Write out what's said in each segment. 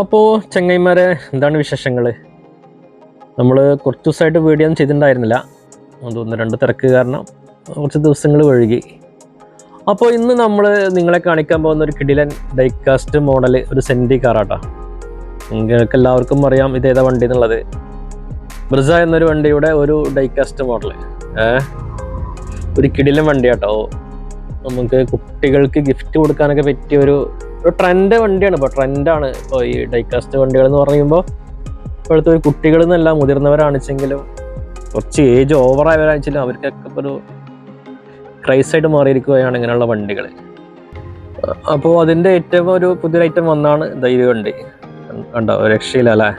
അപ്പോൾ ചെങ്ങൈമാരെ എന്താണ് വിശേഷങ്ങൾ നമ്മൾ കുറച്ച് ദിവസമായിട്ട് വീഡിയോ ഒന്നും ചെയ്തിട്ടുണ്ടായിരുന്നില്ല. അതൊന്ന് രണ്ട് തിരക്ക് കാരണം കുറച്ച് ദിവസങ്ങൾ വഴുകി. അപ്പോൾ ഇന്ന് നമ്മൾ നിങ്ങളെ കാണിക്കാൻ പോകുന്ന ഒരു കിടിലൻ ഡൈകാസ്റ്റ് മോഡൽ ഒരു സെന്റി കാറാട്ടോ നിങ്ങൾക്ക് എല്ലാവർക്കും അറിയാം ഇത് ഏതാ വണ്ടി എന്നുള്ളത്. ബ്രിസ എന്നൊരു വണ്ടിയുടെ ഒരു ഡൈകാസ്റ്റ് മോഡൽ ഒരു കിടിലൻ വണ്ടിയാട്ടോ. നമുക്ക് കുട്ടികൾക്ക് ഗിഫ്റ്റ് കൊടുക്കാനൊക്കെ പറ്റിയ ഒരു ട്രെൻഡ് വണ്ടിയാണ്. ഇപ്പോൾ ട്രെൻഡാണ് ഇപ്പോൾ ഈ ഡൈകാസ്റ്റ് വണ്ടികൾ എന്ന് പറയുമ്പോൾ ഇപ്പോഴത്തെ കുട്ടികളിൽ എന്നല്ല മുതിർന്നവരാണിച്ചെങ്കിലും കുറച്ച് ഏജ് ഓവറായവരാണെങ്കിലും അവർക്കൊക്കെ ഇപ്പോൾ ഒരു ക്രൈസായിട്ട് മാറിയിരിക്കുകയാണ് ഇങ്ങനെയുള്ള വണ്ടികൾ. അപ്പോൾ അതിന്റെ ഏറ്റവും ഒരു പുതിയ ഐറ്റം വന്നാണ് ധൈര്യ വണ്ടി. കണ്ടോ? രക്ഷയില്ല അല്ലേ?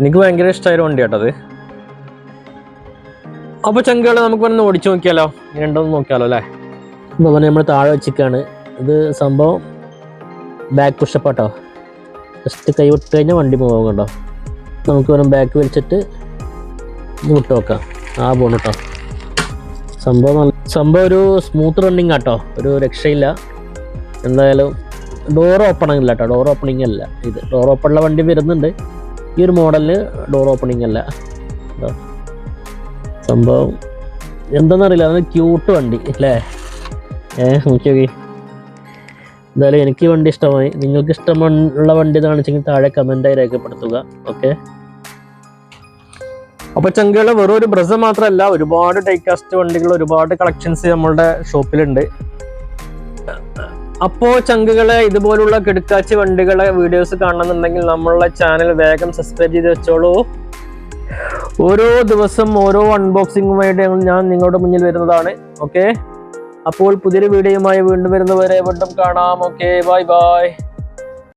എനിക്ക് ഭയങ്കര ഇഷ്ടമായ വണ്ടി കേട്ടത് അപ്പൊ അപ്പോൾ ചങ്കുകൾ നമുക്ക് ഒന്ന് ഓടിച്ചു നോക്കിയാലോ? രണ്ടൊന്ന് നോക്കിയാലോ അല്ലേ? എന്താ നമ്മൾ താഴെ വെച്ചിക്കാണ് ഇത് സംഭവം ബാക്ക് പുഷപ്പ് കേട്ടോ ജസ്റ്റ് കൈ വിട്ട് കഴിഞ്ഞാൽ വണ്ടി പോകണ്ടോ കണ്ടോ. നമുക്ക് വേണം ബാക്ക് വലിച്ചിട്ട് മുട്ട് നോക്കാം. ആ പോണു കേട്ടോ സംഭവം സംഭവം ഒരു സ്മൂത്ത് റണ്ണിങ് ആട്ടോ. ഒരു രക്ഷയില്ല. എന്തായാലും ഡോർ ഓപ്പണിംഗ് അല്ല കേട്ടോ ഡോർ ഓപ്പണിംഗ് അല്ല. ഇത് ഡോർ ഓപ്പൺ ഉള്ള വണ്ടി വരുന്നുണ്ട്. ഈ ഒരു മോഡലിന് ഡോർ ഓപ്പണിംഗ് അല്ല. സംഭവം എന്താണെന്നറിയില്ല അത് ക്യൂട്ട് വണ്ടി അല്ലേ? ഏഹ് നോക്കി എന്തായാലും എനിക്ക് വണ്ടി ഇഷ്ടമായി. നിങ്ങൾക്ക് ഇഷ്ടമുള്ള വണ്ടി കാണിച്ചെങ്കിൽ താഴെ കമന്റായി രേഖപ്പെടുത്തുക. ഓക്കെ അപ്പോൾ ചങ്കുകൾ വെറും ഒരു ബ്രസ മാത്രമല്ല ഒരുപാട് ടൈക്കാസ്റ്റ് വണ്ടികൾ ഒരുപാട് കളക്ഷൻസ് നമ്മളുടെ ഷോപ്പിലുണ്ട് അപ്പോൾ ചങ്കുകളെ ഇതുപോലുള്ള കിടക്കാച്ചി വണ്ടികളെ വീഡിയോസ് കാണണമെന്നുണ്ടെങ്കിൽ നമ്മളുടെ ചാനൽ വേഗം സബ്സ്ക്രൈബ് ചെയ്ത് വെച്ചോളൂ. ഓരോ ദിവസം ഓരോ അൺബോക്സിങ്ങുമായിട്ട് ഞാൻ നിങ്ങളുടെ മുന്നിൽ വരുന്നതാണ്. ഓക്കെ അപ്പോൾ പുതിയൊരു വീഡിയോയുമായി വീണ്ടും വരുന്നവരെ വീണ്ടും കാണാം. Okay bye bye